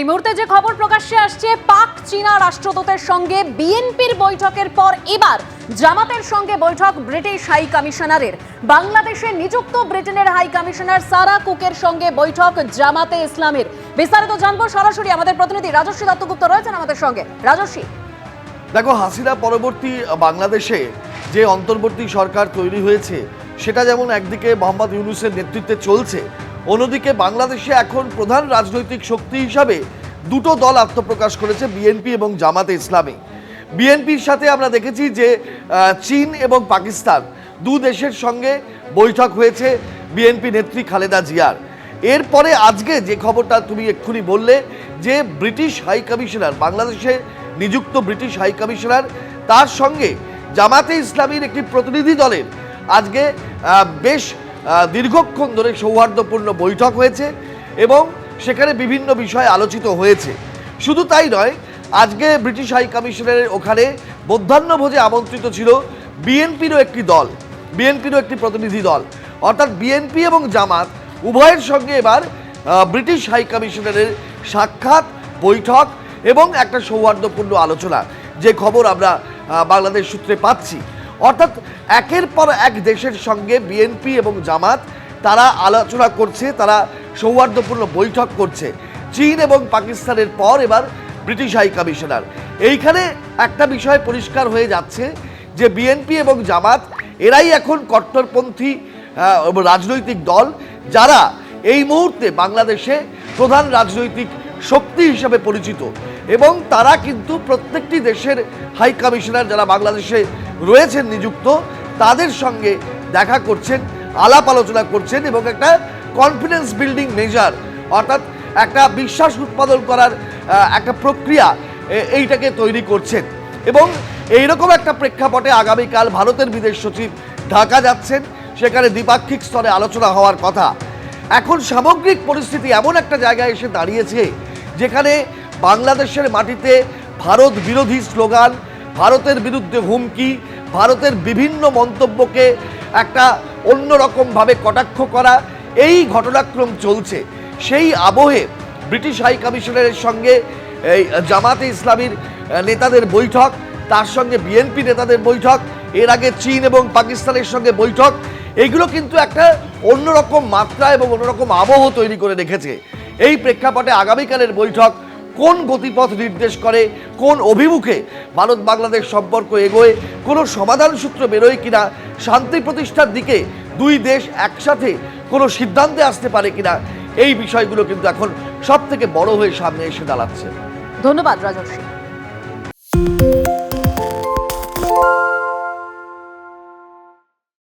এই মুহূর্তে যে খবর প্রকাশ্যে আসছে, পাক চীনা রাষ্ট্রদূতের সঙ্গে বিএনপির বৈঠকের পর এবার জামাতের সঙ্গে বৈঠক ব্রিটিশ হাই কমিশনারের। বাংলাদেশে নিযুক্ত ব্রিটেনের হাই কমিশনার সারা কুকের সঙ্গে বৈঠক জামাতে ইসলামের। বিস্তারিত জানব সরাসরি আমাদের প্রতিনিধি রাজস্বী দত্তগুপ্ত রয়েছেন আমাদের সঙ্গে। রাজস্বী। দেখো, হাসিনা পরবর্তী বাংলাদেশে যে অন্তর্বর্তী সরকার তৈরি হয়েছে, সেটা যেমন একদিকে মোহাম্মদ ইউনুসের নেতৃত্বে চলছে অন্যদিকে বাংলাদেশে এখন প্রধান রাজনৈতিক শক্তি হিসাবে দুটো দল আত্মপ্রকাশ করেছে, বিএনপি এবং জামাতে ইসলামী। বিএনপির সাথে আমরা দেখেছি যে চীন এবং পাকিস্তান দু দেশের সঙ্গে বৈঠক হয়েছে, বিএনপি নেত্রী খালেদা জিয়ার। এরপরে আজকে যে খবরটা তুমি এক্ষুনি বললে যে, ব্রিটিশ হাই কমিশনার, বাংলাদেশে নিযুক্ত ব্রিটিশ হাই কমিশনার, তার সঙ্গে জামাতে ইসলামীর একটি প্রতিনিধি দলের আজকে বেশ দীর্ঘক্ষণ ধরে সৌহার্দ্যপূর্ণ বৈঠক হয়েছে এবং সেখানে বিভিন্ন বিষয় আলোচিত হয়েছে। শুধু তাই নয়, আজকে ব্রিটিশ হাই কমিশনারের ওখানে মধ্যাহ্নভোজে আমন্ত্রিত ছিল বিএনপিরও একটি দল, বিএনপিরও একটি প্রতিনিধি দল। অর্থাৎ বিএনপি এবং জামাত উভয়ের সঙ্গে এবার ব্রিটিশ হাই কমিশনারের সাক্ষাৎ, বৈঠক এবং একটা সৌহার্দ্যপূর্ণ আলোচনা। যে খবর আমরা বাংলাদেশ সূত্রে পাচ্ছি। অর্থাৎ একের পর এক দেশের সঙ্গে বিএনপি এবং জামাত, তারা আলোচনা করছে, তারা সৌহার্দ্যপূর্ণ বৈঠক করছে। চীন এবং পাকিস্তানের পর এবার ব্রিটিশ হাই কমিশনার। এইখানে একটা বিষয় পরিষ্কার হয়ে যাচ্ছে যে বিএনপি এবং জামাত, এরাই এখন কট্টরপন্থী রাজনৈতিক দল, যারা এই মুহূর্তে বাংলাদেশে প্রধান রাজনৈতিক শক্তি হিসাবে পরিচিত। এবং তারা কিন্তু প্রত্যেকটি দেশের হাই কমিশনার, যারা বাংলাদেশে রয়েছেন নিযুক্ত, তাদের সঙ্গে দেখা করছেন, আলাপ আলোচনা করছেন এবং একটা কনফিডেন্স বিল্ডিং মেজার অর্থাৎ একটা বিশ্বাস উৎপাদন করার একটা প্রক্রিয়া এইটাকে তৈরি করছেন। এবং এইরকম একটা প্রেক্ষাপটে আগামীকাল ভারতের বিদেশ সচিব ঢাকা যাচ্ছেন, সেখানে দ্বিপাক্ষিক স্তরে আলোচনা হওয়ার কথা। এখন সামগ্রিক পরিস্থিতি এমন একটা জায়গায় এসে দাঁড়িয়েছে, যেখানে বাংলাদেশের মাটিতে ভারত বিরোধী স্লোগান, ভারতের বিরুদ্ধে হুমকি ভারতের বিভিন্ন মন্তব্যকে একটা অন্যরকমভাবে কটাক্ষ করা এই ঘটনাক্রম চলছে। সেই আবহে ব্রিটিশ হাই কমিশনারের সঙ্গে এই জামাতে ইসলামীর নেতাদের বৈঠক, তার সঙ্গে বিএনপি নেতাদের বৈঠক, এর আগে চীন এবং পাকিস্তানের সঙ্গে বৈঠক, এগুলো কিন্তু একটা অন্যরকম মাত্রা এবং অন্যরকম আবহ তৈরি করে রেখেছে। এই প্রেক্ষাপটে আগামীকালের বৈঠক কোন গতিপথ নির্দেশ করে, কোন অভিমুখে ভারত বাংলাদেশ সম্পর্ক এগোয়, কোনো সমাধান সূত্র বেরোয় কিনা, শান্তি প্রতিষ্ঠার দিকে দুই দেশ একসাথে কোনো সিদ্ধান্তে আসতে পারে কিনা, এই বিষয়গুলো কিন্তু এখন সব থেকে বড় হয়ে সামনে এসে দাঁড়াচ্ছে। ধন্যবাদ রাজস্বী